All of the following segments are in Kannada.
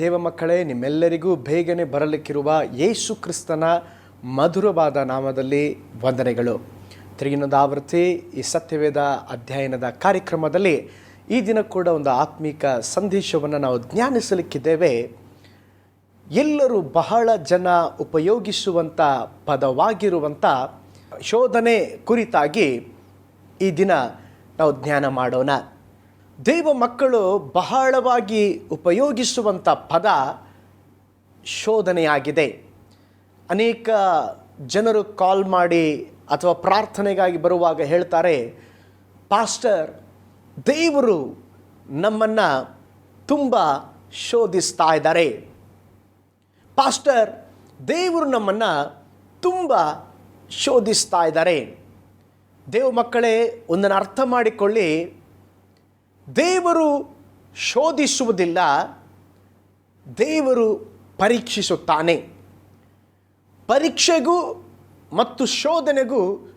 ದೇವ ಮಕ್ಕಳೇ, ನಿಮ್ಮೆಲ್ಲರಿಗೂ ಬೇಗನೆ ಬರಲಿಕ್ಕಿರುವ ಯೇಸು ಕ್ರಿಸ್ತನ ಮಧುರವಾದ ನಾಮದಲ್ಲಿ ವಂದನೆಗಳು. ತಿರುಗಿನದ ಆವೃತ್ತಿ, ಈ ಸತ್ಯವೇದ ಅಧ್ಯಯನದ ಕಾರ್ಯಕ್ರಮದಲ್ಲಿ ಈ ದಿನ ಕೂಡ ಒಂದು ಆತ್ಮಿಕ ಸಂದೇಶವನ್ನು ನಾವು ಜ್ಞಾನಿಸಲಿಕ್ಕಿದ್ದೇವೆ ಎಲ್ಲರೂ ಬಹಳ ಜನ ಉಪಯೋಗಿಸುವಂಥ ಪದವಾಗಿರುವಂಥ ಶೋಧನೆ ಕುರಿತಾಗಿ ಈ ದಿನ ನಾವು ಜ್ಞಾನ ಮಾಡೋಣ. ದೇವ ಮಕ್ಕಳು ಬಹಳವಾಗಿ ಉಪಯೋಗಿಸುವಂಥ ಪದ ಶೋಧನೆಯಾಗಿದೆ. ಅನೇಕ ಜನರು ಕಾಲ್ ಮಾಡಿ ಅಥವಾ ಪ್ರಾರ್ಥನೆಗಾಗಿ ಬರುವಾಗ ಹೇಳ್ತಾರೆ, ಪಾಸ್ಟರ್, ದೇವರು ನಮ್ಮನ್ನು ತುಂಬ ಶೋಧಿಸ್ತಾ ಇದ್ದಾರೆ. ಪಾಸ್ಟರ್, ದೇವರು ನಮ್ಮನ್ನು ತುಂಬ ಶೋಧಿಸ್ತಾ ಇದ್ದಾರೆ. ದೇವ ಮಕ್ಕಳೇ, ಒಂದನ್ನು ಅರ್ಥ ಮಾಡಿಕೊಳ್ಳಿ. ದೇವರು ಶೋಧಿಸುವುದಿಲ್ಲ, ದೇವರು ಪರೀಕ್ಷಿಸುತ್ತಾನೆ. ಪರೀಕ್ಷೆಗೂ ಮತ್ತು ಶೋಧನೆಗೂ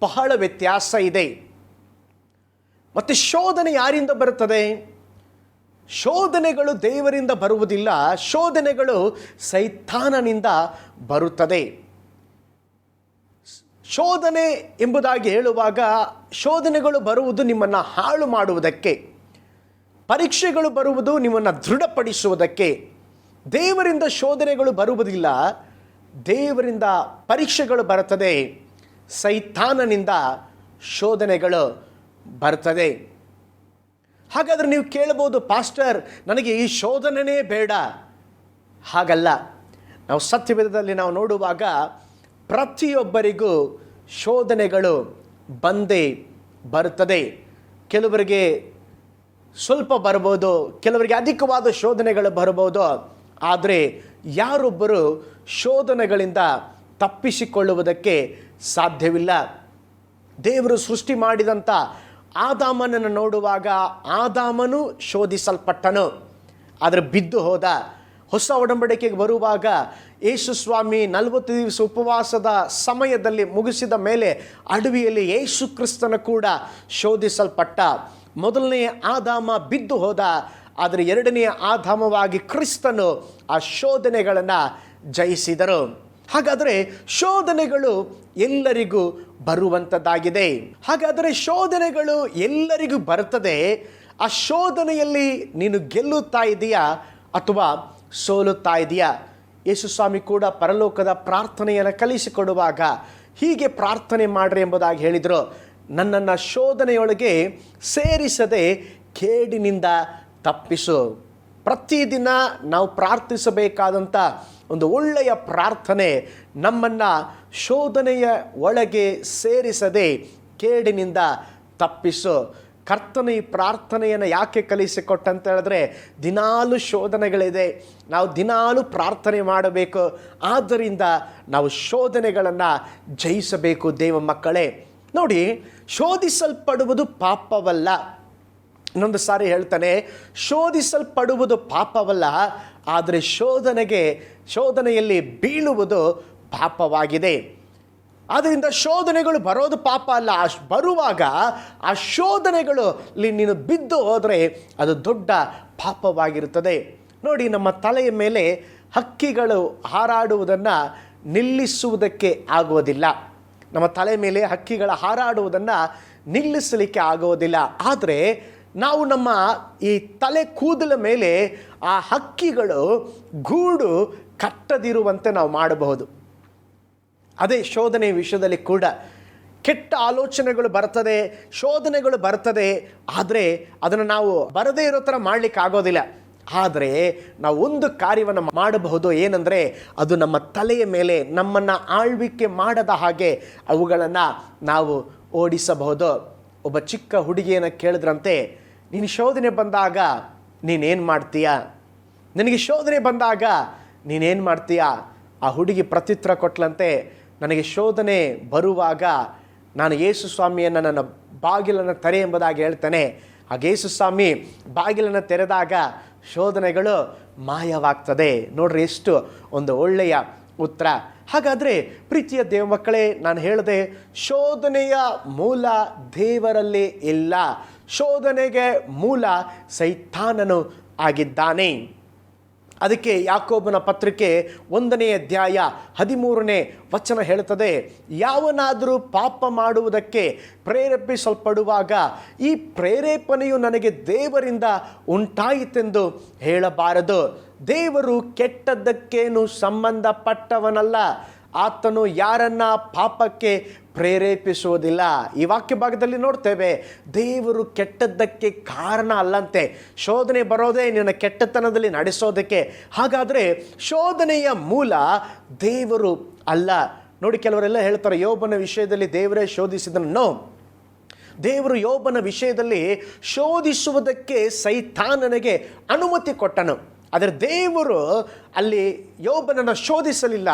ಬಹಳ ವ್ಯತ್ಯಾಸ ಇದೆ. ಮತ್ತು ಶೋಧನೆ ಯಾರಿಂದ ಬರುತ್ತದೆ? ಶೋಧನೆಗಳು ದೇವರಿಂದ ಬರುವುದಿಲ್ಲ, ಶೋಧನೆಗಳು ಸೈತಾನನಿಂದ ಬರುತ್ತದೆ. ಶೋಧನೆ ಎಂಬುದಾಗಿ ಹೇಳುವಾಗ ಶೋಧನೆಗಳು ಬರುವುದು ನಿಮ್ಮನ್ನು ಹಾಳು ಮಾಡುವುದಕ್ಕೆ. ಪರೀಕ್ಷೆಗಳು ಬರುವುದು ನಿಮ್ಮನ್ನು ದೃಢಪಡಿಸುವುದಕ್ಕೆ. ದೇವರಿಂದ ಶೋಧನೆಗಳು ಬರುವುದಿಲ್ಲ. ದೇವರಿಂದ ಪರೀಕ್ಷೆಗಳು ಬರುತ್ತದೆ. ಸೈತಾನನಿಂದ ಶೋಧನೆಗಳು ಬರ್ತದೆ ಹಾಗಾದರೆ ನೀವು ಕೇಳ್ಬೋದು ಪಾಸ್ಟರ್, ನನಗೆ ಈ ಶೋಧನೆನೇ ಬೇಡ. ಹಾಗಲ್ಲ. ನಾವು ಸತ್ಯವೇಧದಲ್ಲಿ ನಾವು ನೋಡುವಾಗ ಪ್ರತಿಯೊಬ್ಬರಿಗೂ ಶೋಧನೆಗಳು ಬಂದೇ ಬರುತ್ತದೆ. ಕೆಲವರಿಗೆ ಸ್ವಲ್ಪ ಬರ್ಬೋದು ಕೆಲವರಿಗೆ ಅಧಿಕವಾದ ಶೋಧನೆಗಳು ಬರ್ಬೋದು ಆದರೆ ಯಾರೊಬ್ಬರು ಶೋಧನೆಗಳಿಂದ ತಪ್ಪಿಸಿಕೊಳ್ಳುವುದಕ್ಕೆ ಸಾಧ್ಯವಿಲ್ಲ. ದೇವರು ಸೃಷ್ಟಿ ಮಾಡಿದಂಥ ಆದಾಮನನ್ನು ನೋಡುವಾಗ ಆದಾಮನು ಶೋಧಿಸಲ್ಪಟ್ಟನು. ಆದರೆ ಬಿದ್ದು ಹೋದ, ಹೊಸ ಒಡಂಬಡಿಕೆಗೆ ಬರುವಾಗ ಯೇಸುಸ್ವಾಮಿ ನಲವತ್ತು ದಿವಸ ಉಪವಾಸದ ಸಮಯದಲ್ಲಿ ಮುಗಿಸಿದ ಮೇಲೆ ಅಡವಿಯಲ್ಲಿ ಯೇಸು ಕ್ರಿಸ್ತನ ಕೂಡ ಶೋಧಿಸಲ್ಪಟ್ಟ. ಮೊದಲನೆಯ ಆದಾಮ ಬಿದ್ದು ಹೋದ, ಆದರೆ ಎರಡನೆಯ ಆಧಾಮವಾಗಿ ಕ್ರಿಸ್ತನು ಆ ಶೋಧನೆಗಳನ್ನು ಜಯಿಸಿದರು. ಹಾಗಾದರೆ ಶೋಧನೆಗಳು ಎಲ್ಲರಿಗೂ ಬರುವಂಥದ್ದಾಗಿದೆ ಹಾಗಾದರೆ ಶೋಧನೆಗಳು ಎಲ್ಲರಿಗೂ ಬರ್ತದೆ ಆ ಶೋಧನೆಯಲ್ಲಿ ನೀನು ಗೆಲ್ಲುತ್ತಾ ಇದೆಯಾ ಅಥವಾ ಸೋಲುತ್ತಾ ಇದೆಯಾ? ಯೇಸು ಸ್ವಾಮಿ ಕೂಡ ಪರಲೋಕದ ಪ್ರಾರ್ಥನೆಯನ್ನು ಕಲಿಸಿಕೊಡುವಾಗ ಹೀಗೆ ಪ್ರಾರ್ಥನೆ ಮಾಡ್ರಿ ಎಂಬುದಾಗಿ ಹೇಳಿದರು. ನನ್ನನ್ನು ಶೋಧನೆಯೊಳಗೆ ಸೇರಿಸದೆ ಕೇಡಿನಿಂದ ತಪ್ಪಿಸು. ಪ್ರತಿದಿನ ನಾವು ಪ್ರಾರ್ಥಿಸಬೇಕಾದಂಥ ಒಂದು ಒಳ್ಳೆಯ ಪ್ರಾರ್ಥನೆ ನಮ್ಮನ್ನು ಶೋಧನೆಯ ಒಳಗೆ ಸೇರಿಸದೆ ಕೇಡಿನಿಂದ ತಪ್ಪಿಸು. ಕರ್ತನ ಈ ಪ್ರಾರ್ಥನೆಯನ್ನು ಯಾಕೆ ಕಲಿಸಿಕೊಟ್ಟಂತ ಹೇಳಿದ್ರೆ ದಿನಾಲು ಶೋಧನೆಗಳಿದೆ. ನಾವು ದಿನಾಲು ಪ್ರಾರ್ಥನೆ ಮಾಡಬೇಕು. ಆದ್ದರಿಂದ ನಾವು ಶೋಧನೆಗಳನ್ನು ಜಯಿಸಬೇಕು ದೇವ ಮಕ್ಕಳೇ. ನೋಡಿ, ಶೋಧಿಸಲ್ಪಡುವುದು ಪಾಪವಲ್ಲ. ಇನ್ನೊಂದು ಸಾರಿ ಹೇಳ್ತಾನೆ, ಶೋಧಿಸಲ್ಪಡುವುದು ಪಾಪವಲ್ಲ, ಆದರೆ ಶೋಧನೆಗೆ, ಶೋಧನೆಯಲ್ಲಿ ಬೀಳುವುದು ಪಾಪವಾಗಿದೆ. ಆದ್ದರಿಂದ ಶೋಧನೆಗಳು ಬರೋದು ಪಾಪ ಅಲ್ಲ. ಬರುವಾಗ ಆ ಶೋಧನೆಗಳು ನೀನು ಬಿದ್ದು ಹೋದರೆ ಅದು ದೊಡ್ಡ ಪಾಪವಾಗಿರುತ್ತದೆ. ನೋಡಿ, ನಮ್ಮ ತಲೆಯ ಮೇಲೆ ಹಕ್ಕಿಗಳು ಹಾರಾಡುವುದನ್ನು ನಿಲ್ಲಿಸುವುದಕ್ಕೆ ಆಗುವುದಿಲ್ಲ. ನಮ್ಮ ತಲೆ ಮೇಲೆ ಹಕ್ಕಿಗಳ ಹಾರಾಡುವುದನ್ನು ನಿಲ್ಲಿಸಲಿಕ್ಕೆ ಆಗೋದಿಲ್ಲ. ಆದರೆ ನಾವು ನಮ್ಮ ಈ ತಲೆ ಕೂದಲ ಮೇಲೆ ಆ ಹಕ್ಕಿಗಳು ಗೂಡು ಕಟ್ಟದಿರುವಂತೆ ನಾವು ಮಾಡಬಹುದು. ಅದೇ ಶೋಧನೆ ವಿಷಯದಲ್ಲಿ ಕೂಡ ಕೆಟ್ಟ ಆಲೋಚನೆಗಳು ಬರ್ತದೆ, ಶೋಧನೆಗಳು ಬರ್ತದೆ, ಆದರೆ ಅದನ್ನು ನಾವು ಬರದೇ ಇರೋ ಥರ ಮಾಡಲಿಕ್ಕೆ ಆಗೋದಿಲ್ಲ. ಆದರೆ ನಾವು ಒಂದು ಕಾರ್ಯವನ್ನು ಮಾಡಬಹುದು ಏನಂದರೆ ಅದು ನಮ್ಮ ತಲೆಯ ಮೇಲೆ ನಮ್ಮನ್ನು ಆಳ್ವಿಕೆ ಮಾಡದ ಹಾಗೆ ಅವುಗಳನ್ನು ನಾವು ಓಡಿಸಬಹುದು. ಒಬ್ಬ ಚಿಕ್ಕ ಹುಡುಗಿಯನ್ನು ಕೇಳಿದ್ರಂತೆ, ನೀನು ಶೋಧನೆ ಬಂದಾಗ ನೀನೇನು ಮಾಡ್ತೀಯ? ನನಗೆ ಶೋಧನೆ ಬಂದಾಗ ನೀನೇನು ಮಾಡ್ತೀಯ? ಆ ಹುಡುಗಿ ಪ್ರತ್ಯುತ್ತರ ಕೊಟ್ಲಂತೆ, ನನಗೆ ಶೋಧನೆ ಬರುವಾಗ ನಾನು ಯೇಸು ಸ್ವಾಮಿಯನ್ನು ನನ್ನ ಬಾಗಿಲನ್ನು ತೆರೆ ಎಂಬುದಾಗಿ ಹೇಳ್ತೇನೆ. ಆ ಯೇಸು ಸ್ವಾಮಿ ಬಾಗಿಲನ್ನು ತೆರೆದಾಗ ಶೋಧನೆಗಳು ಮಾಯವಾಗ್ತದೆ. ನೋಡ್ರಿ ಎಷ್ಟು ಒಂದು ಒಳ್ಳೆಯ ಉತ್ತರ. ಹಾಗಾದರೆ ಪ್ರೀತಿಯ ದೇವ ಮಕ್ಕಳೇ, ನಾನು ಹೇಳಿದೆ ಶೋಧನೆಯ ಮೂಲ ದೇವರಲ್ಲಿ ಇಲ್ಲ. ಶೋಧನೆಗೆ ಮೂಲ ಸೈತಾನನು ಆಗಿದ್ದಾನೆ. ಅದಕ್ಕೆ ಯಾಕೋಬನ ಪತ್ರಿಕೆ ಒಂದನೆಯ ಅಧ್ಯಾಯ ಹದಿಮೂರನೇ ವಚನ ಹೇಳುತ್ತದೆ, ಯಾವನಾದರೂ ಪಾಪ ಮಾಡುವುದಕ್ಕೆ ಪ್ರೇರೇಪಿಸಲ್ಪಡುವಾಗ ಈ ಪ್ರೇರೇಪಣೆಯು ನನಗೆ ದೇವರಿಂದ ಉಂಟಾಯಿತೆಂದು ಹೇಳಬಾರದು. ದೇವರು ಕೆಟ್ಟದ್ದಕ್ಕೇನು ಸಂಬಂಧಪಟ್ಟವನಲ್ಲ. ಆತನು ಯಾರನ್ನ ಪಾಪಕ್ಕೆ ಪ್ರೇರೇಪಿಸುವುದಿಲ್ಲ. ಈ ವಾಕ್ಯ ಭಾಗದಲ್ಲಿ ನೋಡ್ತೇವೆ, ದೇವರು ಕೆಟ್ಟದ್ದಕ್ಕೆ ಕಾರಣ ಅಲ್ಲಂತೆ. ಶೋಧನೆ ಬರೋದೇ ನಿನ್ನ ಕೆಟ್ಟತನದಲ್ಲಿ ನಡೆಸೋದಕ್ಕೆ. ಹಾಗಾದರೆ ಶೋಧನೆಯ ಮೂಲ ದೇವರು ಅಲ್ಲ. ನೋಡಿ, ಕೆಲವರೆಲ್ಲ ಹೇಳ್ತಾರೆ, ಯೋಬನ ವಿಷಯದಲ್ಲಿ ದೇವರೇ ಶೋಧಿಸಿದನು ದೇವರು ಯೋಬನ ವಿಷಯದಲ್ಲಿ ಶೋಧಿಸುವುದಕ್ಕೆ ಸೈತಾನನಿಗೆ ಅನುಮತಿ ಕೊಟ್ಟನು. ಆದರೆ ದೇವರು ಅಲ್ಲಿ ಯೋಬನನ್ನು ಶೋಧಿಸಲಿಲ್ಲ,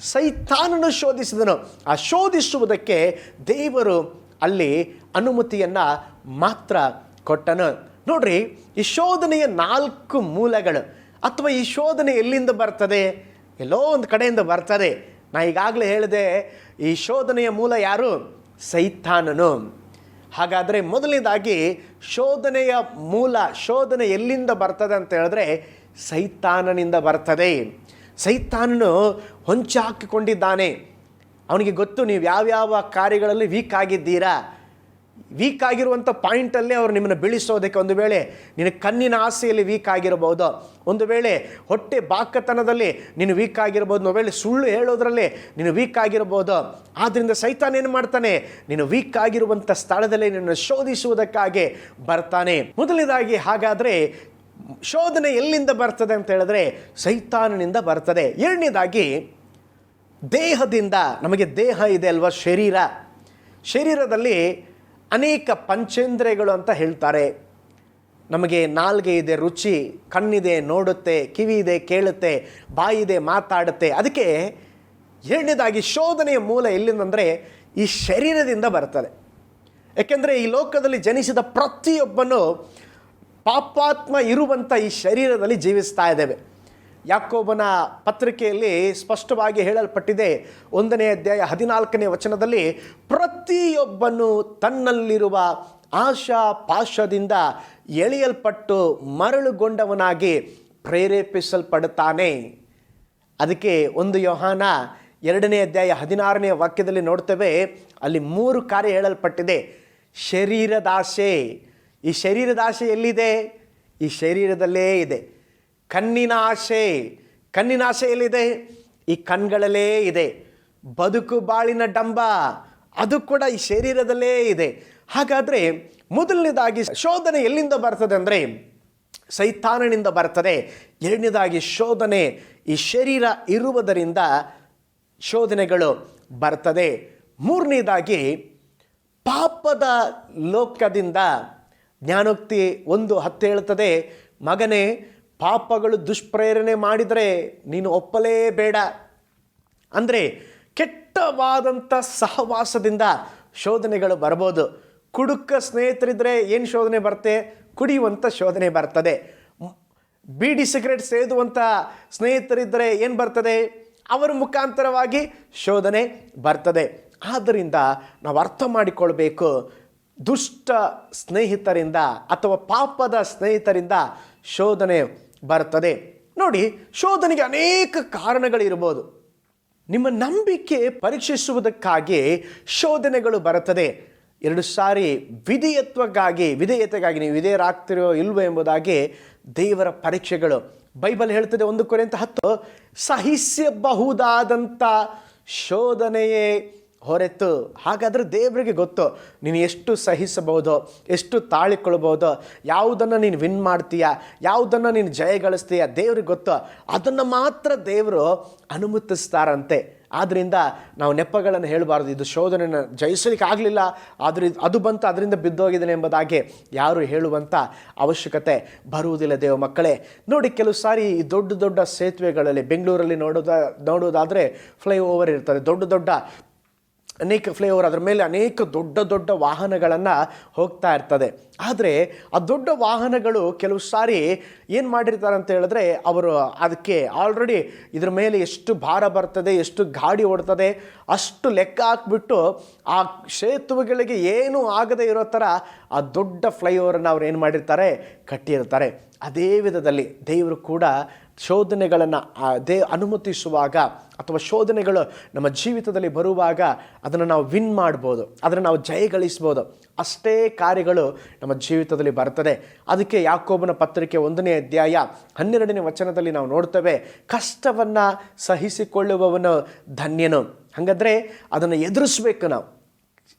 ಸೈತಾನನ್ನು ಶೋಧಿಸಿದನು. ಆ ಶೋಧಿಸುವುದಕ್ಕೆ ದೇವರು ಅಲ್ಲಿ ಅನುಮತಿಯನ್ನು ಮಾತ್ರ ಕೊಟ್ಟನು. ನೋಡ್ರಿ, ಈ ಶೋಧನೆಯ ನಾಲ್ಕು ಮೂಲಗಳು. ಅಥವಾ ಈ ಶೋಧನೆ ಎಲ್ಲಿಂದ ಬರ್ತದೆ? ಎಲ್ಲೋ ಒಂದು ಕಡೆಯಿಂದ ಬರ್ತದೆ. ನಾ ಈಗಾಗಲೇ ಹೇಳಿದೆ, ಈ ಶೋಧನೆಯ ಮೂಲ ಯಾರು? ಸೈತಾನನು. ಹಾಗಾದರೆ ಮೊದಲನೇದಾಗಿ ಶೋಧನೆಯ ಮೂಲ, ಶೋಧನೆ ಎಲ್ಲಿಂದ ಬರ್ತದೆ ಅಂತ ಹೇಳಿದ್ರೆ ಸೈತಾನನಿಂದ ಬರ್ತದೆ. ಸೈತಾನನು ಹೊಂಚ ಹಾಕಿಕೊಂಡಿದ್ದಾನೆ ಅವನಿಗೆ ಗೊತ್ತು, ನೀವು ಯಾವ್ಯಾವ ಕಾರ್ಯಗಳಲ್ಲಿ ವೀಕ್ ಆಗಿದ್ದೀರಾ? ವೀಕ್ ಆಗಿರುವಂಥ ಪಾಯಿಂಟಲ್ಲೇ ಅವರು ನಿಮ್ಮನ್ನು ಬೀಳಿಸೋದಕ್ಕೆ ಒಂದು ವೇಳೆ ನಿನ್ನ ಕಣ್ಣಿನ ಆಸೆಯಲ್ಲಿ ವೀಕ್ ಆಗಿರಬಹುದು. ಒಂದು ವೇಳೆ ಹೊಟ್ಟೆ ಬಾಕತನದಲ್ಲಿ ನೀನು ವೀಕ್ ಆಗಿರ್ಬೋದು ಒಂದು ವೇಳೆ ಸುಳ್ಳು ಹೇಳೋದ್ರಲ್ಲಿ ನೀನು ವೀಕ್ ಆಗಿರ್ಬೋದು ಆದ್ದರಿಂದ ಸೈತಾನ ಏನು ಮಾಡ್ತಾನೆ? ನೀನು ವೀಕ್ ಆಗಿರುವಂಥ ಸ್ಥಳದಲ್ಲಿ ನಿನ್ನನ್ನು ಶೋಧಿಸುವುದಕ್ಕಾಗಿ ಬರ್ತಾನೆ. ಮೊದಲನೇದಾಗಿ ಹಾಗಾದರೆ ಶೋಧನೆ ಎಲ್ಲಿಂದ ಬರ್ತದೆ ಅಂತ ಹೇಳಿದ್ರೆ ಸೈತಾನನಿಂದ ಬರ್ತದೆ. ಎರಡನೇದಾಗಿ, ದೇಹದಿಂದ, ನಮಗೆ ದೇಹ ಇದೆ ಅಲ್ವಾ? ಶರೀರ. ಶರೀರದಲ್ಲಿ ಅನೇಕ ಪಂಚೇಂದ್ರಿಯಗಳು ಅಂತ ಹೇಳ್ತಾರೆ. ನಮಗೆ ನಾಲ್ಗೆ ಇದೆ ರುಚಿ, ಕಣ್ಣಿದೆ ನೋಡುತ್ತೆ, ಕಿವಿ ಇದೆ ಕೇಳುತ್ತೆ, ಬಾಯಿ ಇದೆ ಮಾತಾಡುತ್ತೆ. ಅದಕ್ಕೆ ಎರಡನೇದಾಗಿ ಶೋಧನೆಯ ಮೂಲ ಎಲ್ಲಿಂದಂದರೆ ಈ ಶರೀರದಿಂದ ಬರ್ತದೆ. ಏಕೆಂದರೆ ಈ ಲೋಕದಲ್ಲಿ ಜನಿಸಿದ ಪ್ರತಿಯೊಬ್ಬನು ಪಾಪಾತ್ಮ ಇರುವಂಥ ಈ ಶರೀರದಲ್ಲಿ ಜೀವಿಸ್ತಾ ಇದ್ದೇವೆ. ಯಾಕೋಬನ ಪತ್ರಿಕೆಯಲ್ಲಿ ಸ್ಪಷ್ಟವಾಗಿ ಹೇಳಲ್ಪಟ್ಟಿದೆ, ಒಂದನೇ ಅಧ್ಯಾಯ ಹದಿನಾಲ್ಕನೇ ವಚನದಲ್ಲಿ, ಪ್ರತಿಯೊಬ್ಬನು ತನ್ನಲ್ಲಿರುವ ಆಶಾ ಪಾಶದಿಂದ ಎಳೆಯಲ್ಪಟ್ಟು ಮರಳುಗೊಂಡವನಾಗಿ ಪ್ರೇರೇಪಿಸಲ್ಪಡುತ್ತಾನೆ. ಅದಕ್ಕೆ ಒಂದು ಯೋಹಾನ ಎರಡನೇ ಅಧ್ಯಾಯ ಹದಿನಾರನೇ ವಾಕ್ಯದಲ್ಲಿ ನೋಡ್ತೇವೆ, ಅಲ್ಲಿ ಮೂರು ಕಾರ್ಯ ಹೇಳಲ್ಪಟ್ಟಿದೆ ಶರೀರದಾಶೆ ಈ ಶರೀರದ ಆಸೆ ಎಲ್ಲಿದೆ? ಈ ಶರೀರದಲ್ಲೇ ಇದೆ. ಕಣ್ಣಿನ ಆಸೆ. ಕಣ್ಣಿನ ಆಸೆ ಎಲ್ಲಿದೆ? ಈ ಕಣ್ಗಳಲ್ಲೇ ಇದೆ. ಬದುಕು ಬಾಳಿನ ಡಂಬ. ಅದು ಕೂಡ ಈ ಶರೀರದಲ್ಲೇ ಇದೆ. ಹಾಗಾದರೆ ಮೊದಲನೇದಾಗಿ ಶೋಧನೆ ಎಲ್ಲಿಂದ ಬರ್ತದೆ ಅಂದರೆ ಸೈತಾನನಿಂದ ಬರ್ತದೆ. ಎರಡನೇದಾಗಿ ಶೋಧನೆ ಈ ಶರೀರ ಇರುವುದರಿಂದ ಶೋಧನೆಗಳು ಬರ್ತದೆ. ಮೂರನೇದಾಗಿ ಪಾಪದ ಲೋಕದಿಂದ ಜ್ಞಾನೋಕ್ತಿ ಒಂದು ಹತ್ತು ಹೇಳ್ತದೆ, ಮಗನೇ, ಪಾಪಗಳು ದುಷ್ಪ್ರೇರಣೆ ಮಾಡಿದರೆ ನೀನು ಒಪ್ಪಲೇಬೇಡ. ಅಂದರೆ ಕೆಟ್ಟವಾದಂಥ ಸಹವಾಸದಿಂದ ಶೋಧನೆಗಳು ಬರ್ಬೋದು. ಕುಡುಕ ಸ್ನೇಹಿತರಿದ್ದರೆ ಏನು ಶೋಧನೆ ಬರುತ್ತೆ? ಕುಡಿಯುವಂಥ ಶೋಧನೆ ಬರ್ತದೆ. ಬೀಡಿ ಸಿಗರೇಟ್ ಸೇದುವಂಥ ಸ್ನೇಹಿತರಿದ್ದರೆ ಏನು ಬರ್ತದೆ? ಅವರ ಮುಖಾಂತರವಾಗಿ ಶೋಧನೆ ಬರ್ತದೆ. ಆದ್ದರಿಂದ ನಾವು ಅರ್ಥ ಮಾಡಿಕೊಳ್ಬೇಕು. ದುಷ್ಟ ಸ್ನೇಹಿತರಿಂದ ಅಥವಾ ಪಾಪದ ಸ್ನೇಹಿತರಿಂದ ಶೋಧನೆ ಬರ್ತದೆ ನೋಡಿ, ಶೋಧನೆಗೆ ಅನೇಕ ಕಾರಣಗಳಿರ್ಬೋದು. ನಿಮ್ಮ ನಂಬಿಕೆ ಪರೀಕ್ಷಿಸುವುದಕ್ಕಾಗಿ ಶೋಧನೆಗಳು ಬರುತ್ತದೆ. ಎರಡು ಸಾರಿ ವಿಧೇಯತ್ವಕ್ಕಾಗಿ, ವಿಧೇಯತೆಗಾಗಿ ನೀವು ವಿಧೇಯರಾಗ್ತಿರೋ ಇಲ್ವೋ ಎಂಬುದಾಗಿ ದೇವರ ಪರೀಕ್ಷೆಗಳು. ಬೈಬಲ್ ಹೇಳ್ತದೆ ಒಂದು ಕೊರೆಂತ ಹತ್ತು, ಸಹಿಸಬಹುದಾದಂಥ ಶೋಧನೆಯೇ ಹೊರತು ಹಾಗಾದರೆ ದೇವರಿಗೆ ಗೊತ್ತು? ನೀನು ಎಷ್ಟು ಸಹಿಸಬಹುದು? ಎಷ್ಟು ತಾಳಿಕೊಳ್ಬೋದು ಯಾವುದನ್ನು ನೀನು ವಿನ್ ಮಾಡ್ತೀಯ? ಯಾವುದನ್ನು ನೀನು ಜಯಗಳಿಸ್ತೀಯ ದೇವ್ರಿಗೆ ಗೊತ್ತು? ಅದನ್ನು ಮಾತ್ರ ದೇವರು ಅನುಮತಿಸ್ತಾರಂತೆ. ಆದ್ದರಿಂದ ನಾವು ನೆಪಗಳನ್ನು ಹೇಳಬಾರ್ದು. ಇದು ಶೋಧನೆಯನ್ನು ಜಯಿಸಲಿಕ್ಕೆ ಆಗಲಿಲ್ಲ. ಆದರೆ ಅದು ಬಂತು, ಅದರಿಂದ ಬಿದ್ದೋಗಿದ್ದೇನೆ ಎಂಬುದಾಗಿ ಯಾರು ಹೇಳುವಂಥ ಅವಶ್ಯಕತೆ ಬರುವುದಿಲ್ಲ ದೇವ ಮಕ್ಕಳೇ. ನೋಡಿ, ಕೆಲವು ಸಾರಿ ಈ ದೊಡ್ಡ ದೊಡ್ಡ ಸೇತುವೆಗಳಲ್ಲಿ, ಬೆಂಗಳೂರಲ್ಲಿ ನೋಡೋದ ನೋಡೋದಾದರೆ ಫ್ಲೈಓವರ್ ಇರ್ತದೆ. ದೊಡ್ಡ ದೊಡ್ಡ ಅನೇಕ ಫ್ಲೈಓವರ್ ಅದರ ಮೇಲೆ ಅನೇಕ ದೊಡ್ಡ ದೊಡ್ಡ ವಾಹನಗಳನ್ನು ಹೋಗ್ತಾ ಇರ್ತದೆ. ಆದರೆ ಆ ದೊಡ್ಡ ವಾಹನಗಳು ಕೆಲವು ಸಾರಿ ಏನು ಮಾಡಿರ್ತಾರೆ ಅಂತ ಹೇಳಿದ್ರೆ, ಅವರು ಅದಕ್ಕೆ ಆಲ್ರೆಡಿ ಇದ್ರ ಮೇಲೆ ಎಷ್ಟು ಭಾರ ಬರ್ತದೆ, ಎಷ್ಟು ಗಾಡಿ ಓಡ್ತದೆ, ಅಷ್ಟು ಲೆಕ್ಕ ಹಾಕ್ಬಿಟ್ಟು ಆ ಸೇತುವೆಗಳಿಗೆ ಏನೂ ಆಗದೆ ಇರೋ ಥರ ಆ ದೊಡ್ಡ ಫ್ಲೈಓವರನ್ನು ಅವ್ರು ಏನು ಮಾಡಿರ್ತಾರೆ, ಕಟ್ಟಿರ್ತಾರೆ. ಅದೇ ವಿಧದಲ್ಲಿ ದೇವರು ಕೂಡ ಶೋಧನೆಗಳನ್ನು ದೇ ಅನುಮತಿಸುವಾಗ ಅಥವಾ ಶೋಧನೆಗಳು ನಮ್ಮ ಜೀವಿತದಲ್ಲಿ ಬರುವಾಗ ಅದನ್ನು ನಾವು ವಿನ್ ಮಾಡ್ಬೋದು, ಅದನ್ನು ನಾವು ಜಯಗಳಿಸ್ಬೋದು. ಅಷ್ಟೇ ಕಾರ್ಯಗಳು ನಮ್ಮ ಜೀವಿತದಲ್ಲಿ ಬರ್ತದೆ. ಅದಕ್ಕೆ ಯಾಕೋಬನ ಪತ್ರಿಕೆ ಒಂದನೇ ಅಧ್ಯಾಯ ಹನ್ನೆರಡನೇ ವಚನದಲ್ಲಿ ನಾವು ನೋಡ್ತೇವೆ, ಕಷ್ಟವನ್ನು ಸಹಿಸಿಕೊಳ್ಳುವವನು ಧನ್ಯನು. ಹಾಗಾದರೆ ಅದನ್ನು ಎದುರಿಸ್ಬೇಕು ನಾವು.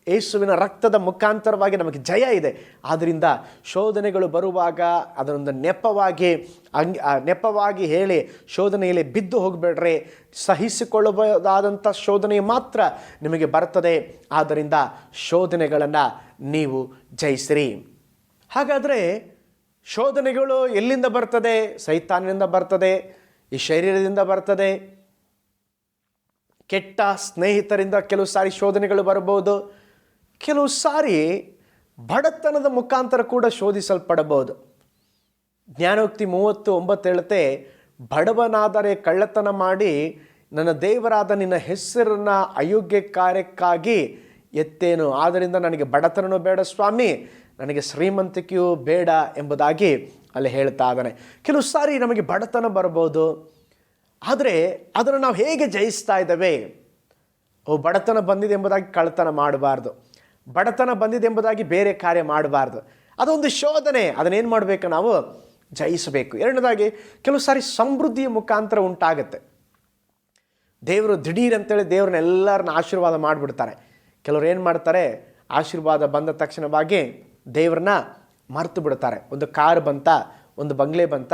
ಯೇಸುವಿನ ರಕ್ತದ ಮುಖಾಂತರವಾಗಿ ನಮಗೆ ಜಯ ಇದೆ. ಆದ್ದರಿಂದ ಶೋಧನೆಗಳು ಬರುವಾಗ ಅದರೊಂದು ನೆಪವಾಗಿ ಅಂಗ್ ನೆಪವಾಗಿ ಹೇಳಿ ಶೋಧನೆಯಲ್ಲಿ ಬಿದ್ದು ಹೋಗಬೇಡ್ರಿ. ಸಹಿಸಿಕೊಳ್ಳಬಹುದಾದಂಥ ಶೋಧನೆ ಮಾತ್ರ ನಿಮಗೆ ಬರ್ತದೆ. ಆದ್ದರಿಂದ ಶೋಧನೆಗಳನ್ನು ನೀವು ಜಯಿಸಿರಿ. ಹಾಗಾದರೆ ಶೋಧನೆಗಳು ಎಲ್ಲಿಂದ ಬರ್ತದೆ? ಸೈತಾನಿನಿಂದ ಬರ್ತದೆ, ಈ ಶರೀರದಿಂದ ಬರ್ತದೆ. ಕೆಟ್ಟ ಸ್ನೇಹಿತರಿಂದ ಕೆಲವು ಸಾರಿ ಶೋಧನೆಗಳು ಬರಬಹುದು. ಕೆಲವು ಸಾರಿ ಬಡತನದ ಮುಖಾಂತರ ಕೂಡ ಶೋಧಿಸಲ್ಪಡಬಹುದು. ಜ್ಞಾನೋಕ್ತಿ ಮೂವತ್ತು ಒಂಬತ್ತು ಹೇಳುತ್ತೆ, ಬಡವನಾದರೆ ಕಳ್ಳತನ ಮಾಡಿ ನನ್ನ ದೇವರಾದ ನಿನ್ನ ಹೆಸರನ್ನು ಅಯೋಗ್ಯ ಕಾರ್ಯಕ್ಕಾಗಿ ಎತ್ತೇನು. ಆದ್ದರಿಂದ ನನಗೆ ಬಡತನನೂ ಬೇಡ ಸ್ವಾಮಿ, ನನಗೆ ಶ್ರೀಮಂತಿಕೆಯೂ ಬೇಡ ಎಂಬುದಾಗಿ ಅಲ್ಲಿ ಹೇಳ್ತಾ ಇದ್ದಾನೆ. ಕೆಲವು ಸಾರಿ ನಮಗೆ ಬಡತನ ಬರ್ಬೋದು ಆದರೆ ಅದನ್ನು ನಾವು ಹೇಗೆ ಜಯಿಸ್ತಾ ಇದ್ದೇವೆ? ಓ, ಬಡತನ ಬಂದಿದೆ ಎಂಬುದಾಗಿ ಕಳ್ಳತನ ಮಾಡಬಾರ್ದು. ಬಡತನ ಬಂದಿದೆ ಎಂಬುದಾಗಿ ಬೇರೆ ಕಾರ್ಯ ಮಾಡಬಾರ್ದು. ಅದೊಂದು ಶೋಧನೆ. ಅದನ್ನೇನು ಮಾಡಬೇಕು ನಾವು? ಜಯಿಸಬೇಕು. ಎರಡನೇದಾಗಿ, ಕೆಲವು ಸಾರಿ ಸಮೃದ್ಧಿಯ ಮುಖಾಂತರ ಉಂಟಾಗುತ್ತೆ. ದೇವರು ದಿಢೀರ್ ಅಂತೇಳಿ ದೇವ್ರನ್ನ ಎಲ್ಲರನ್ನ ಆಶೀರ್ವಾದ ಮಾಡಿಬಿಡ್ತಾರೆ. ಕೆಲವರು ಏನು ಮಾಡ್ತಾರೆ? ಆಶೀರ್ವಾದ ಬಂದ ತಕ್ಷಣವಾಗಿ ದೇವ್ರನ್ನ ಮರೆತು ಬಿಡ್ತಾರೆ. ಒಂದು ಕಾರ್ ಬಂತ, ಒಂದು ಬಂಗ್ಲೆ ಬಂತ,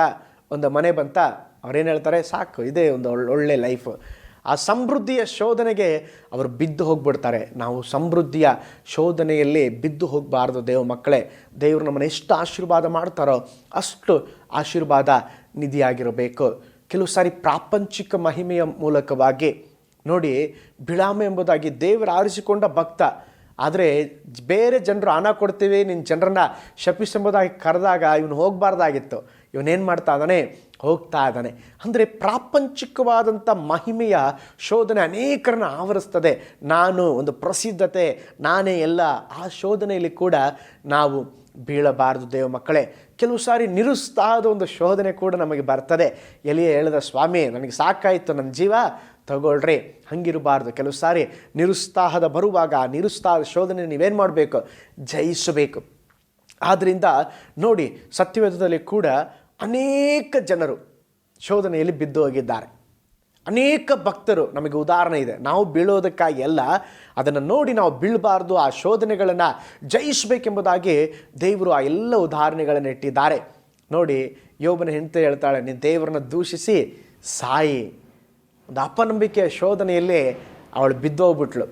ಒಂದು ಮನೆ ಬಂತ, ಅವ್ರೇನು ಹೇಳ್ತಾರೆ? ಸಾಕು, ಇದೇ ಒಂದು ಒಳ್ಳೆ ಲೈಫ್ ಆ ಸಮೃದ್ಧಿಯ ಶೋಧನೆಗೆ ಅವರು ಬಿದ್ದು ಹೋಗ್ಬಿಡ್ತಾರೆ. ನಾವು ಸಮೃದ್ಧಿಯ ಶೋಧನೆಯಲ್ಲಿ ಬಿದ್ದು ಹೋಗಬಾರ್ದು ದೇವ ಮಕ್ಕಳೇ. ದೇವರು ನಮ್ಮನ್ನು ಎಷ್ಟು ಆಶೀರ್ವಾದ ಮಾಡ್ತಾರೋ ಅಷ್ಟು ಆಶೀರ್ವಾದ ನಿಧಿಯಾಗಿರಬೇಕು. ಕೆಲವು ಸಾರಿ ಪ್ರಾಪಂಚಿಕ ಮಹಿಮೆಯ ಮೂಲಕವಾಗಿ ನೋಡಿ, ಬಿಳಾಮ ಎಂಬುದಾಗಿ ದೇವರು ಆರಿಸಿಕೊಂಡ ಭಕ್ತ. ಆದರೆ ಬೇರೆ ಜನರು ಹಣ ಕೊಡ್ತೀವಿ ನಿನ್ನ ಜನರನ್ನ ಶಪಿಸೆಂಬುದಾಗಿ ಕರೆದಾಗ ಇವನು ಹೋಗಬಾರ್ದಾಗಿತ್ತು. ಇವನೇನು ಮಾಡ್ತಾ ಇದ್ದಾನೆ? ಹೋಗ್ತಾ ಇದ್ದಾನೆ. ಅಂದರೆ ಪ್ರಾಪಂಚಿಕವಾದಂಥ ಮಹಿಮೆಯ ಶೋಧನೆ ಅನೇಕರನ್ನು ಆವರಿಸ್ತದೆ. ನಾನು ಒಂದು ಪ್ರಸಿದ್ಧತೆ, ನಾನೇ ಎಲ್ಲ ಆ ಶೋಧನೆಯಲ್ಲಿ ಕೂಡ ನಾವು ಬೀಳಬಾರದು ದೇವ ಮಕ್ಕಳೇ. ಕೆಲವು ಸಾರಿ ನಿರುತ್ಸಾಹದ ಒಂದು ಶೋಧನೆ ಕೂಡ ನಮಗೆ ಬರ್ತದೆ. ಎಲ್ಲಿಯೇ ಹೇಳಿದ, ಸ್ವಾಮಿ, ನನಗೆ ಸಾಕಾಯಿತು ನನ್ನ ಜೀವ, ತಗೊಳ್ರಿ. ಹಂಗಿರಬಾರ್ದು. ಕೆಲವು ಸಾರಿ ನಿರುತ್ಸಾಹದ ಬರುವಾಗ ಆ ನಿರುತ್ಸಾಹದ ಶೋಧನೆ ನೀವೇನು ಮಾಡಬೇಕು? ಜಯಿಸಬೇಕು. ಆದ್ದರಿಂದ ನೋಡಿ, ಸತ್ಯವೇದದಲ್ಲಿ ಕೂಡ ಅನೇಕ ಜನರು ಶೋಧನೆಯಲ್ಲಿ ಬಿದ್ದು ಹೋಗಿದ್ದಾರೆ. ಅನೇಕ ಭಕ್ತರು ನಮಗೆ ಉದಾಹರಣೆ ಇದೆ. ನಾವು ಬೀಳೋದಕ್ಕಾಗಿ ಎಲ್ಲ ಅದನ್ನು ನೋಡಿ ನಾವು ಬೀಳಬಾರ್ದು, ಆ ಶೋಧನೆಗಳನ್ನು ಜಯಿಸಬೇಕೆಂಬುದಾಗಿ ದೇವರು ಆ ಎಲ್ಲ ಉದಾಹರಣೆಗಳನ್ನು ಇಟ್ಟಿದ್ದಾರೆ. ನೋಡಿ, ಯೋಬನ ಹೆಂಡತಿ ಹೇಳ್ತಾಳೆ, ನೀನು ದೇವರನ್ನ ದೂಷಿಸಿ ಸಾಯಿ. ಒಂದು ಅಪನಂಬಿಕೆಯ ಶೋಧನೆಯಲ್ಲಿ ಅವಳು ಬಿದ್ದೋಗ್ಬಿಟ್ಳು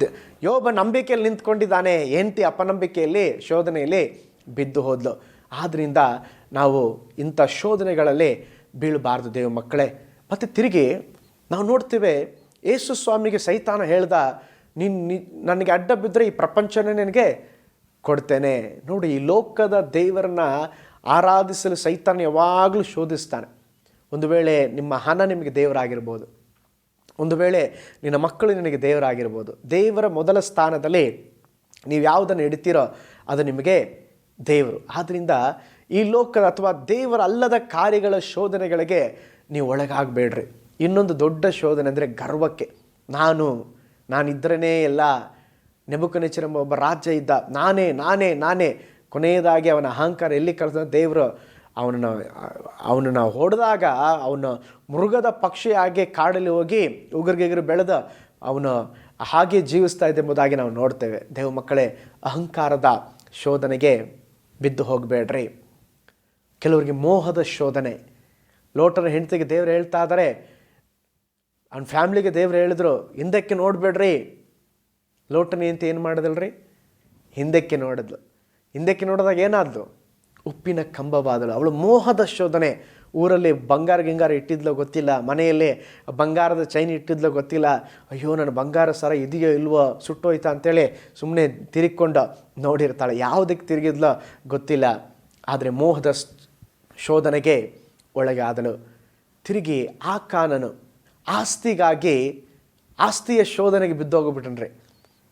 ದ- ಯೋಬ ನಂಬಿಕೆಯಲ್ಲಿ ನಿಂತ್ಕೊಂಡಿದ್ದಾನೆ, ಹೆಂಡತಿ ಅಪನಂಬಿಕೆಯಲ್ಲಿ ಶೋಧನೆಯಲ್ಲಿ ಬಿದ್ದು ಹೋದ್ಲು. ಆದ್ದರಿಂದ ನಾವು ಇಂಥ ಶೋಧನೆಗಳಲ್ಲಿ ಬೀಳಬಾರ್ದು ದೇವ ಮಕ್ಕಳೇ. ಮತ್ತು ತಿರುಗಿ, ನಾವು ನೋಡ್ತೇವೆ ಯೇಸು ಸ್ವಾಮಿಗೆ ಸೈತಾನ ಹೇಳ್ದ ನಿನ್ನ ನನಗೆ ಅಡ್ಡ ಬಿದ್ದರೆ ಈ ಪ್ರಪಂಚನೇ ನಿನಗೆ ಕೊಡ್ತೇನೆ. ನೋಡಿ, ಈ ಲೋಕದ ದೇವರನ್ನ ಆರಾಧಿಸಲು ಸೈತಾನ ಯಾವಾಗಲೂ ಶೋಧಿಸ್ತಾನೆ. ಒಂದು ವೇಳೆ ನಿಮ್ಮ ಹಣ ನಿಮಗೆ ದೇವರಾಗಿರ್ಬೋದು, ಒಂದು ವೇಳೆ ನಿನ್ನ ಮಕ್ಕಳು ನಿನಗೆ ದೇವರಾಗಿರ್ಬೋದು, ದೇವರ ಮೊದಲ ಸ್ಥಾನದಲ್ಲಿ ನೀವು ಯಾವುದನ್ನು ಇಡ್ತೀರೋ ಅದು ನಿಮಗೆ ದೇವರು. ಆದ್ದರಿಂದ ಈ ಲೋಕದ ಅಥವಾ ದೇವರ ಅಲ್ಲದ ಕಾರ್ಯಗಳ ಶೋಧನೆಗಳಿಗೆ ನೀವು ಒಳಗಾಗಬೇಡ್ರಿ. ಇನ್ನೊಂದು ದೊಡ್ಡ ಶೋಧನೆ ಅಂದರೆ ಗರ್ವಕ್ಕೆ. ನಾನು ನಾನಿದ್ದರೇ ಎಲ್ಲ ನೆಬುಕನೆಚ್ಚರೆಂಬ ಒಬ್ಬ ರಾಜ್ಯ ಇದ್ದ. ನಾನೇ ನಾನೇ ನಾನೇ. ಕೊನೆಯದಾಗಿ ಅವನ ಅಹಂಕಾರ ಎಲ್ಲಿ ಕಳೆದ? ದೇವರು ಅವನನ್ನು ಅವನನ್ನು ಹೊಡೆದಾಗ ಅವನ ಮೃಗದ ಪಕ್ಷಿಯಾಗಿ ಕಾಡಲ್ಲಿ ಹೋಗಿ ಉಗುರ್ಗೆಗುರು ಬೆಳೆದ ಅವನು ಹಾಗೆ ಜೀವಿಸ್ತಾ ಇದೆ ಎಂಬುದಾಗಿ ನಾವು ನೋಡ್ತೇವೆ. ದೇವ ಮಕ್ಕಳೇ, ಅಹಂಕಾರದ ಶೋಧನೆಗೆ ಬಿದ್ದು ಹೋಗಬೇಡ್ರಿ. ಕೆಲವರಿಗೆ ಮೋಹದ ಶೋಧನೆ. ಲೋಟರ ಹೆಂಡತಿಗೆ ದೇವ್ರು ಹೇಳ್ತಾ ಇದ್ದಾರೆ ಅವ್ನ ಫ್ಯಾಮ್ಲಿಗೆ ದೇವ್ರು ಹೇಳಿದ್ರು, ಹಿಂದಕ್ಕೆ ನೋಡಬೇಡ್ರಿ. ಲೋಟನಿ ಅಂತ ಏನು ಮಾಡಿದಲ್ರಿ? ಹಿಂದಕ್ಕೆ ನೋಡಿದ್ಲು. ಹಿಂದಕ್ಕೆ ನೋಡಿದಾಗ ಏನಾದ್ಲು? ಉಪ್ಪಿನ ಕಂಬವಾದಳು. ಅವಳು ಮೋಹದ ಶೋಧನೆ. ಊರಲ್ಲಿ ಬಂಗಾರ ಗಿಂಗಾರ ಇಟ್ಟಿದ್ಲೋ ಗೊತ್ತಿಲ್ಲ. ಮನೆಯಲ್ಲಿ ಬಂಗಾರದ ಚೈನ್ ಇಟ್ಟಿದ್ಲೋ ಗೊತ್ತಿಲ್ಲ. ಅಯ್ಯೋ, ನನ್ನ ಬಂಗಾರ ಸರ ಇದೆಯೋ ಇಲ್ವೋ, ಸುಟ್ಟೋಯ್ತಾ ಅಂತೇಳಿ ಸುಮ್ಮನೆ ತಿರುಗಿಕೊಂಡು ನೋಡಿರ್ತಾಳೆ. ಯಾವುದಕ್ಕೆ ತಿರುಗಿದ್ಲೋ ಗೊತ್ತಿಲ್ಲ. ಆದರೆ ಮೋಹದ ಶೋಧನೆಗೆ ಶೋಧನೆಗೆ ಆದಳು ತಿರುಗಿ ಆ ಕಾನನು ಆಸ್ತಿಗಾಗಿ ಆಸ್ತಿಯ ಶೋಧನೆಗೆ ಬಿದ್ದೋಗ್ಬಿಟ್ಟನ್ರಿ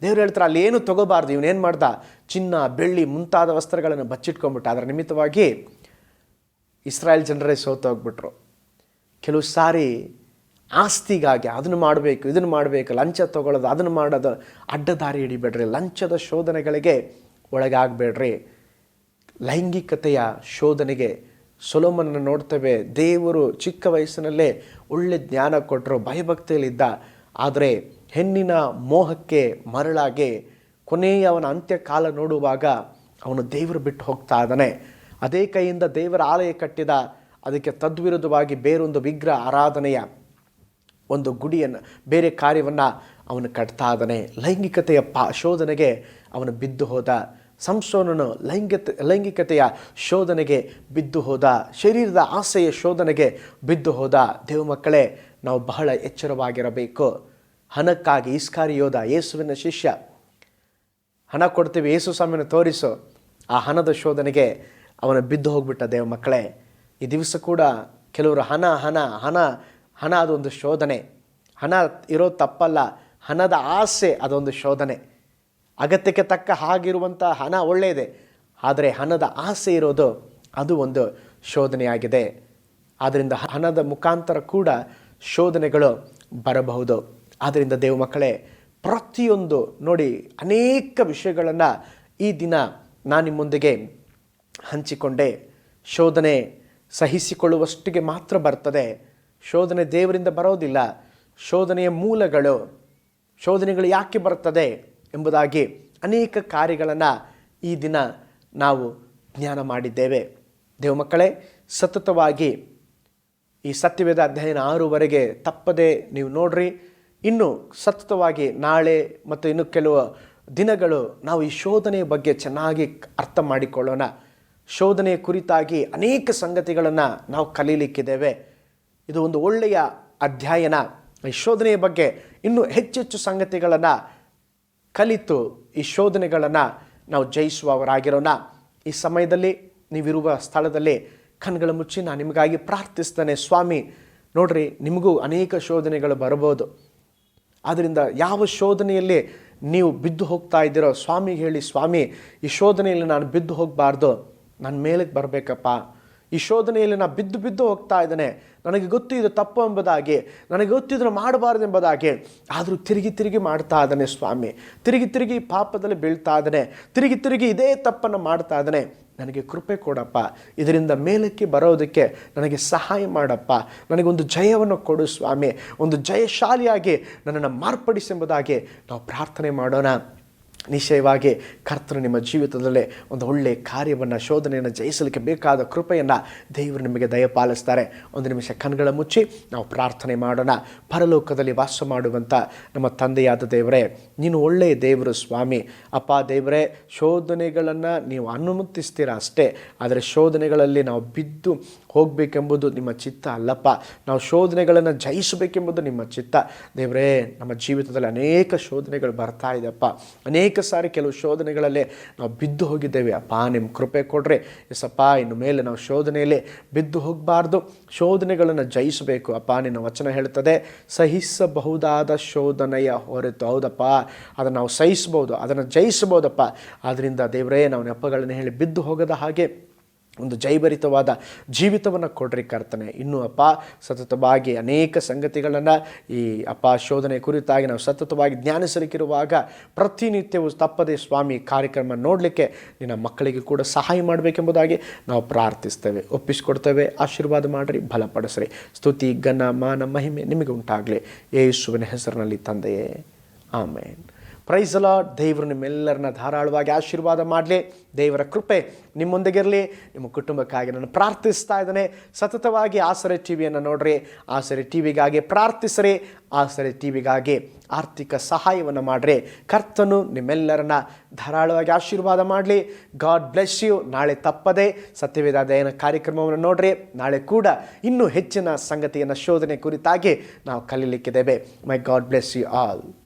ದೇವ್ರು ಹೇಳ್ತಾರೆ ಅಲ್ಲಿ ಏನು ತಗೋಬಾರ್ದು ಇವನೇನು ಮಾಡ್ದ? ಚಿನ್ನ, ಬೆಳ್ಳಿ ಮುಂತಾದ ವಸ್ತ್ರಗಳನ್ನು ಬಚ್ಚಿಟ್ಕೊಂಡ್ಬಿಟ್ಟ. ಅದರ ನಿಮಿತ್ತವಾಗಿ ಇಸ್ರಾಯೇಲ್ ಜನರೇ ಸೋತೋಗ್ಬಿಟ್ರು. ಕೆಲವು ಸಾರಿ ಆಸ್ತಿಗಾಗಿ ಅದನ್ನು ಮಾಡಬೇಕು, ಇದನ್ನು ಮಾಡಬೇಕು, ಲಂಚ ತಗೊಳ್ಳೋದು, ಅದನ್ನು ಮಾಡೋದು, ಅಡ್ಡದಾರಿ ಹಿಡಿಬೇಡ್ರಿ, ಲಂಚದ ಶೋಧನೆಗಳಿಗೆ ಒಳಗಾಗಬೇಡ್ರಿ. ಲೈಂಗಿಕತೆಯ ಶೋಧನೆಗೆ ಸೊಲೋಮನನ್ನು ನೋಡ್ತೇವೆ. ದೇವರು ಚಿಕ್ಕ ವಯಸ್ಸಿನಲ್ಲೇ ಒಳ್ಳೆ ಜ್ಞಾನ ಕೊಟ್ಟರು, ಭಯಭಕ್ತಿಯಲ್ಲಿದ್ದ. ಆದರೆ ಹೆಣ್ಣಿನ ಮೋಹಕ್ಕೆ ಮರಳಾಗಿ ಕೊನೆಯ ಅವನ ಅಂತ್ಯಕಾಲ ನೋಡುವಾಗ ಅವನು ದೇವರು ಬಿಟ್ಟು ಹೋಗ್ತಾ ಇದ್ದಾನೆ. ಅದೇ ಕೈಯಿಂದ ದೇವರ ಆಲಯ ಕಟ್ಟಿದ ಅದಕ್ಕೆ ತದ್ವಿರುದ್ಧವಾಗಿ ಬೇರೊಂದು ವಿಗ್ರಹ ಆರಾಧನೆಯ ಒಂದು ಗುಡಿಯನ್ನು, ಬೇರೆ ಕಾರ್ಯವನ್ನು ಅವನು ಕಟ್ತಾ ಇದ್ದಾನೆ. ಲೈಂಗಿಕತೆಯ ಪಾ, ಶೋಧನೆಗೆ ಅವನು ಬಿದ್ದು ಹೋದ. ಸಂಸೋನನು ಲೈಂಗಿಕ ಲೈಂಗಿಕತೆಯ ಶೋಧನೆಗೆ ಬಿದ್ದು ಹೋದ. ಶರೀರದ ಆಸೆಯ ಶೋಧನೆಗೆ ಬಿದ್ದು ಹೋದ. ದೇವ ಮಕ್ಕಳೇ, ನಾವು ಬಹಳ ಎಚ್ಚರವಾಗಿರಬೇಕು. ಹಣಕ್ಕಾಗಿ ಇಸ್ಕಾರಿಯೋದ ಯೇಸುವಿನ ಶಿಷ್ಯ. ಹಣ ಕೊಡ್ತೀವಿ, ಯೇಸು ಸ್ವಾಮಿನ ತೋರಿಸು. ಆ ಹಣದ ಶೋಧನೆಗೆ ಅವನ ಬಿದ್ದು ಹೋಗ್ಬಿಟ್ಟ ದೇವ ಮಕ್ಕಳೇ, ಈ ದಿವಸ ಕೂಡ ಕೆಲವರು ಹಣ ಹಣ ಹಣ ಹಣ ಅದೊಂದು ಶೋಧನೆ. ಹಣ ಇರೋ ತಪ್ಪಲ್ಲ, ಹಣದ ಆಸೆ ಅದೊಂದು ಶೋಧನೆ. ಅಗತ್ಯಕ್ಕೆ ತಕ್ಕ ಹಾಗಿರುವಂಥ ಹಣ ಒಳ್ಳೆಯದೆ, ಆದರೆ ಹಣದ ಆಸೆ ಇರೋದು ಅದು ಒಂದು ಶೋಧನೆಯಾಗಿದೆ. ಆದ್ದರಿಂದ ಹಣದ ಮುಖಾಂತರ ಕೂಡ ಶೋಧನೆಗಳು ಬರಬಹುದು. ಆದ್ದರಿಂದ ದೇವ ಮಕ್ಕಳೇ, ಪ್ರತಿಯೊಂದು ನೋಡಿ ಅನೇಕ ವಿಷಯಗಳನ್ನು ಈ ದಿನ ನಾನು ನಿಮ್ಮೊಂದಿಗೆ ಹಂಚಿಕೊಂಡೆ ಶೋಧನೆ ಸಹಿಸಿಕೊಳ್ಳುವಷ್ಟಿಗೆ ಮಾತ್ರ ಬರ್ತದೆ. ಶೋಧನೆ ದೇವರಿಂದ ಬರೋದಿಲ್ಲ. ಶೋಧನೆಯ ಮೂಲಗಳು, ಶೋಧನೆಗಳು ಯಾಕೆ ಬರ್ತದೆ ಎಂಬುದಾಗಿ ಅನೇಕ ಕಾರ್ಯಗಳನ್ನು ಈ ದಿನ ನಾವು ಜ್ಞಾನ ಮಾಡಿದ್ದೇವೆ. ದೇವಮಕ್ಕಳೇ ಸತತವಾಗಿ ಈ ಸತ್ಯವೇದ ಅಧ್ಯಯನ ಆರೂವರೆಗೆ ತಪ್ಪದೆ ನೀವು ನೋಡ್ರಿ. ಇನ್ನು ಸತತವಾಗಿ ನಾಳೆ ಮತ್ತು ಇನ್ನು ಕೆಲವು ದಿನಗಳು ನಾವು ಈ ಶೋಧನೆಯ ಬಗ್ಗೆ ಚೆನ್ನಾಗಿ ಅರ್ಥ ಮಾಡಿಕೊಳ್ಳೋಣ. ಶೋಧನೆಯ ಕುರಿತಾಗಿ ಅನೇಕ ಸಂಗತಿಗಳನ್ನು ನಾವು ಕಲೀಲಿಕ್ಕಿದ್ದೇವೆ. ಇದು ಒಂದು ಒಳ್ಳೆಯ ಅಧ್ಯಯನ. ಈ ಶೋಧನೆಯ ಬಗ್ಗೆ ಇನ್ನೂ ಹೆಚ್ಚೆಚ್ಚು ಸಂಗತಿಗಳನ್ನು ಕಲಿತು ಈ ಶೋಧನೆಗಳನ್ನು ನಾವು ಜಯಿಸುವವರಾಗಿರೋಣ. ಈ ಸಮಯದಲ್ಲಿ ನೀವಿರುವ ಸ್ಥಳದಲ್ಲಿ ಕಣ್ಗಳ ಮುಚ್ಚಿ ನಾನು ನಿಮಗಾಗಿ ಪ್ರಾರ್ಥಿಸ್ತೇನೆ. ಸ್ವಾಮಿ, ನೋಡ್ರಿ, ನಿಮಗೂ ಅನೇಕ ಶೋಧನೆಗಳು ಬರಬಹುದು. ಆದ್ದರಿಂದ ಯಾವ ಶೋಧನೆಯಲ್ಲಿ ನೀವು ಬಿದ್ದು ಹೋಗ್ತಾ ಇದ್ದೀರೋ, ಸ್ವಾಮಿ ಹೇಳಿ, ಸ್ವಾಮಿ, ಈ ಶೋಧನೆಯಲ್ಲಿ ನಾನು ಬಿದ್ದು ಹೋಗಬಾರ್ದು. ನನ್ನ ಮೇಲಕ್ಕೆ ಬರಬೇಕಪ್ಪ. ಈ ಶೋಧನೆಯಲ್ಲಿ ನಾನು ಬಿದ್ದು ಬಿದ್ದು ಹೋಗ್ತಾ ಇದ್ದೇನೆ. ನನಗೆ ಗೊತ್ತು ಇದು ತಪ್ಪು ಎಂಬುದಾಗಿ. ನನಗೆ ಗೊತ್ತು ಮಾಡಬಾರ್ದು ಎಂಬುದಾಗಿ. ಆದರೂ ತಿರುಗಿ ತಿರುಗಿ ಮಾಡ್ತಾ ಇದ್ದಾನೆ ಸ್ವಾಮಿ. ತಿರುಗಿ ತಿರುಗಿ ಪಾಪದಲ್ಲಿ ಬೀಳ್ತಾ ಇದ್ದಾನೆ. ತಿರುಗಿ ತಿರುಗಿ ಇದೇ ತಪ್ಪನ್ನು ಮಾಡ್ತಾ ಇದ್ದಾನೆ. ನನಗೆ ಕೃಪೆ ಕೊಡಪ್ಪ. ಇದರಿಂದ ಮೇಲಕ್ಕೆ ಬರೋದಕ್ಕೆ ನನಗೆ ಸಹಾಯ ಮಾಡಪ್ಪ. ನನಗೊಂದು ಜಯವನ್ನು ಕೊಡು ಸ್ವಾಮಿ. ಒಂದು ಜಯಶಾಲಿಯಾಗಿ ನನ್ನನ್ನು ಮಾರ್ಪಡಿಸೆಂಬುದಾಗಿ ನಾವು ಪ್ರಾರ್ಥನೆ ಮಾಡೋಣ. ನಿಶ್ಚಯವಾಗಿ ಕರ್ತರು ನಿಮ್ಮ ಜೀವಿತದಲ್ಲೇ ಒಂದು ಒಳ್ಳೆಯ ಕಾರ್ಯವನ್ನು, ಶೋಧನೆಯನ್ನು ಜಯಿಸಲಿಕ್ಕೆ ಬೇಕಾದ ಕೃಪೆಯನ್ನು ದೇವರು ನಿಮಗೆ ದಯಪಾಲಿಸ್ತಾರೆ. ಒಂದು ನಿಮಿಷ ಕಣ್ಗಳ ಮುಚ್ಚಿ ನಾವು ಪ್ರಾರ್ಥನೆ ಮಾಡೋಣ. ಪರಲೋಕದಲ್ಲಿ ವಾಸ ಮಾಡುವಂಥ ನಮ್ಮ ತಂದೆಯಾದ ದೇವರೇ, ನೀನು ಒಳ್ಳೆಯ ದೇವರು ಸ್ವಾಮಿ. ಅಪ್ಪ ದೇವರೇ, ಶೋಧನೆಗಳನ್ನು ನೀವು ಅನುಮತಿಸ್ತೀರ ಅಷ್ಟೇ. ಆದರೆ ಶೋಧನೆಗಳಲ್ಲಿ ನಾವು ಬಿದ್ದು ಹೋಗಬೇಕೆಂಬುದು ನಿಮ್ಮ ಚಿತ್ತ ಅಲ್ಲಪ್ಪ. ನಾವು ಶೋಧನೆಗಳನ್ನು ಜಯಿಸಬೇಕೆಂಬುದು ನಿಮ್ಮ ಚಿತ್ತ. ದೇವರೇ, ನಮ್ಮ ಜೀವಿತದಲ್ಲಿ ಅನೇಕ ಶೋಧನೆಗಳು ಬರ್ತಾ ಇದೆಯಪ್ಪ. ಅನೇಕ ಸಾರಿ ಕೆಲವು ಶೋಧನೆಗಳಲ್ಲಿ ನಾವು ಬಿದ್ದು ಹೋಗಿದ್ದೇವೆ. ಅಪ್ಪ ನಿಮ್ಮ ಕೃಪೆ ಕೊಡ್ರಿ. ಎಸಪ್ಪ ಇನ್ನು ಮೇಲೆ ನಾವು ಶೋಧನೆಯಲ್ಲಿ ಬಿದ್ದು ಹೋಗಬಾರ್ದು. ಶೋಧನೆಗಳನ್ನು ಜಯಿಸಬೇಕು. ಅಪ್ಪ, ನಿನ್ನ ವಚನ ಹೇಳ್ತದೆ, ಸಹಿಸಬಹುದಾದ ಶೋಧನೆಯ ಹೊರತು. ಹೌದಪ್ಪ, ಅದನ್ನು ನಾವು ಸಹಿಸ್ಬೋದು ಅದನ್ನು ಜಯಿಸ್ಬೋದಪ್ಪ ಆದ್ದರಿಂದ ದೇವರೇ, ನಾವು ನೆಪಗಳನ್ನು ಹೇಳಿ ಬಿದ್ದು ಹೋಗದ ಹಾಗೆ ಒಂದು ಜೈಭರಿತವಾದ ಜೀವಿತವನ್ನು ಕೊಡ್ರಿ ಕರ್ತನೆ. ಇನ್ನೂ ಅಪ್ಪ, ಸತತವಾಗಿ ಅನೇಕ ಸಂಗತಿಗಳನ್ನು ಈ ಅಪ್ಪ ಶೋಧನೆ ಕುರಿತಾಗಿ ನಾವು ಸತತವಾಗಿ ಜ್ಞಾನಿಸಲಿಕ್ಕಿರುವಾಗ ಪ್ರತಿನಿತ್ಯವೂ ತಪ್ಪದೆ ಸ್ವಾಮಿ ಕಾರ್ಯಕ್ರಮ ನೋಡಲಿಕ್ಕೆ ನಿನ್ನ ಮಕ್ಕಳಿಗೆ ಕೂಡ ಸಹಾಯ ಮಾಡಬೇಕೆಂಬುದಾಗಿ ನಾವು ಪ್ರಾರ್ಥಿಸ್ತೇವೆ. ಒಪ್ಪಿಸಿಕೊಡ್ತೇವೆ. ಆಶೀರ್ವಾದ ಮಾಡಿರಿ. ಬಲಪಡಿಸ್ರಿ ಸ್ತುತಿ, ಘನ, ಮಾನ, ಮಹಿಮೆ ನಿಮಗೆ ಉಂಟಾಗಲಿ ಯೇಸುವಿನ ಹೆಸರಿನಲ್ಲಿ ತಂದೆಯೇ. ಆಮೇನ್. ಪ್ರೈಸಲ ದೇವರು ನಿಮ್ಮೆಲ್ಲರನ್ನ ಧಾರಾಳವಾಗಿ ಆಶೀರ್ವಾದ ಮಾಡಲಿ. ದೇವರ ಕೃಪೆ ನಿಮ್ಮೊಂದಿಗಿರಲಿ. ನಿಮ್ಮ ಕುಟುಂಬಕ್ಕಾಗಿ ನಾನು ಪ್ರಾರ್ಥಿಸ್ತಾ ಇದ್ದೇನೆ. ಸತತವಾಗಿ ಆಸರೆ ಟಿ ವಿಯನ್ನು ನೋಡ್ರಿ. ಆಸರೆ ಟಿ ವಿಗಾಗಿ ಪ್ರಾರ್ಥಿಸ್ರಿ. ಆಸರೆ ಟಿ ವಿಗಾಗಿ ಆರ್ಥಿಕ ಸಹಾಯವನ್ನು ಮಾಡ್ರಿ. ಕರ್ತನು ನಿಮ್ಮೆಲ್ಲರನ್ನ ಧಾರಾಳವಾಗಿ ಆಶೀರ್ವಾದ ಮಾಡಲಿ. ಗಾಡ್ ಬ್ಲೆಸ್ ಯು ನಾಳೆ ತಪ್ಪದೆ ಸತ್ಯವೇದ ಅಧ್ಯಯನ ಕಾರ್ಯಕ್ರಮವನ್ನು ನೋಡ್ರಿ. ನಾಳೆ ಕೂಡ ಇನ್ನೂ ಹೆಚ್ಚಿನ ಸಂಗತಿಯನ್ನು ಶೋಧನೆ ಕುರಿತಾಗಿ ನಾವು ಕಲೀಲಿಕ್ಕಿದ್ದೇವೆ. May God bless you all